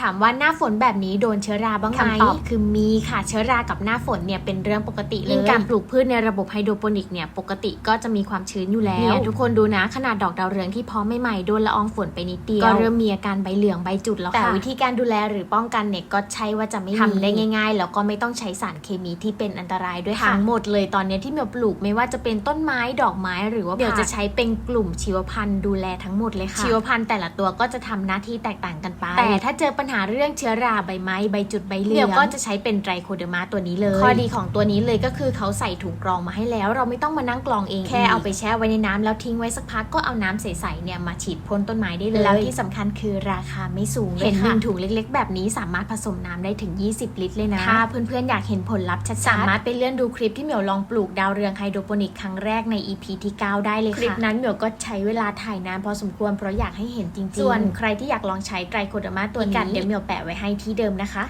ค่ะถามว่าหน้าฝนแบบนี้โดนเชื้อราบ้างไหมคำตอบคือมีค่ะเชื้อรากับหน้าฝนเนี่ยเป็นเรื่องปกติเลยยิ่งการปลูกพืชในระบบไฮโดรโปนิกเนี่ยปกติก็จะมีความชื้นอยู่แล้วเนี่ยทุกคนดูนะขนาดดอกดาวเรืองที่เพาะใหม่ๆโดนละอองฝนไปนิดเดียวก็ก็เริ่เริ่มมมีอาการใบเหลืองใบจุดแล้วแต่ค่ะวิวิธีธีการดูแลหรือป้องกันเนี่ยก็ใช่ว่าจะไม่ทำได้ง่าย ๆ แล้วก็ไม่ต้องใช้สารเคมีที่เป็นอันตรายด้วยค่ะทั้ทั้งงหหมมดดเลยตอนเนี้ยที่เหมียวปลูกไม่ว่าจะเป็นต้นไม้ดอกไม้หรือว่าเดี๋ยวผักจะจะใช้เป็นกลุ่มชีวพันธุ์ดูแลทั้งหมดเลยค่ะชีวพันธุ์แต่ละตัวก็จะทำหน้าที่แตกต่างกันไป แต่ถ้าเจอปัญหาเรื่องเชื้อราใบไม้ใบจุดใบเหลืองเดี๋ยวก็ก็จะจะใช้เป็นไตรโคเดอร์มาตัวนี้เลย ข้อดีของตัวนี้เลยก็คือเขาใส่ถุงกรองมาให้แล้ว เราไม่ต้องมานั่งกรองเอง แค่เอาไปแช่ไว้ในน้ำแล้วทิ้งไว้สักพักก็เอาน้ำใสๆเนี่ยมาฉีดพ่นต้นไม้ได้เลย แล้วที่สำคัญคือราคาไม่สูงเลยเห็นหนึ่ค่ะงถุงเล็ก ๆ แบบนี้สามารถผสมน้ำได้ถึง 20 ลิตรเลยนะถ้าเพื่อนๆอยากเห็นผลลัพธ์ชัดๆสามารถไปเลื่อนดูคลิปที่เหมียวลองปลูกดาวเรืองไฮโดรโปนิกครั้งแรกใน EP ที่ 9 ได้เลยค่ะคลิปนั้นเหมียวก็ใช้เวลาถ่ายนานพอสมควรเพราะอยากให้เห็นจริงๆส่วนใครที่อยากลองใช้ไตรโคเดอร์มาตัวนี้เดี๋ยวเมียวแปะไว้ให้ที่เดิมนะคะ